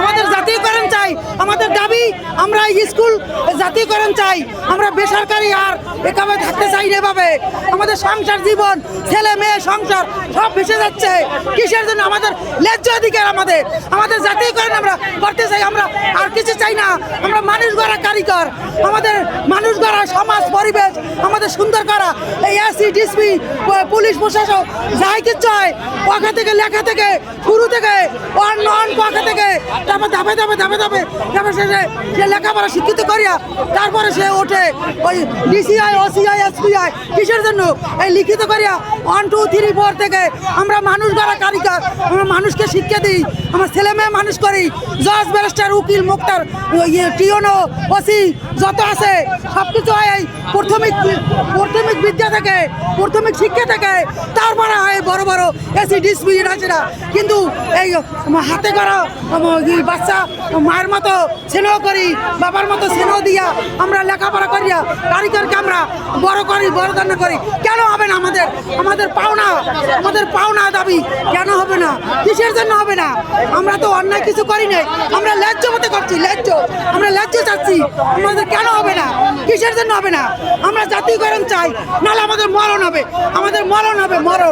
আমাদের জাতীয়করণ চাই। আমাদের দাবি, আমরা স্কুল জাতীয়করণ চাই। আমরা বেসরকারি আর এভাবে থাকতে চাই না এভাবে। আমাদের সংসার জীবন, ছেলে, মেয়ে, সংসার সব ভেসে যাচ্ছে। কিসের জন্য? আমাদের ন্যায্য অধিকার আমাদের। আমাদের জাতীয়করণ আমরা করতে চাই। আমরা আর কিছু চাই না। আমরা মানুষ গড়া কারিগর। আমাদের মানুষ গড়া সমাজ, পরিবেশ, আমাদের সুন্দর করা। এই এসি ডিসপি, পুলিশ প্রশাসক, যাই কিছু হয় থেকে, লেখা থেকে, শুরু থেকে থেকে তারপর ধাপে ধাপে ধাপে ধাপে তারপর সে সে- লেখাপড়া শিক্ষিত করিয়া তারপরে সে ওঠে ওই ডিসিআই ওসিআই এসপিআই কিসের জন্য? এই লিখিত করিয়া ওয়ান টু থ্রি ফোর থেকে আমরা মানুষ গড়া কারিগর আমরা মানুষকে শিক্ষা দিই, আমার ছেলে মেয়ে মানুষ করি। জজ, ব্যারিস্টার, উকিল, মুক্তার ইয়ে টিওনো, ওসি, যত আছে সব কিছু হয় এই প্রাথমিক বিদ্যা থেকে প্রাথমিক শিক্ষা থেকে, তারপরে হয় বড় বড় এসি ডিসপি আছে না কিন্তু এই হাতে করা বাচ্চা মায়ের মতো স্নেহ করি, বাবার মতো স্নেহ দিয়া আমরা লেখাপড়া করিয়া কারিগরকে আমরা বড় করি, বড় দান করি। কেন হবে না আমাদের? আমাদের পাওনা আমাদের পাওনা দাবি কেন হবে না? কিসের জন্য হবে না? আমরা তো অন্যায় কিছু করি নাই। আমরা ন্যায্য মতে করছি ন্যায্য আমরা ন্যায্য চাচ্ছি। আমাদের কেন হবে না? কিসের জন্য হবে না। আমরা জাতীয়করণ চাই, নাহলে আমাদের মরণ হবে। আমাদের মরণ হবে, মরণ।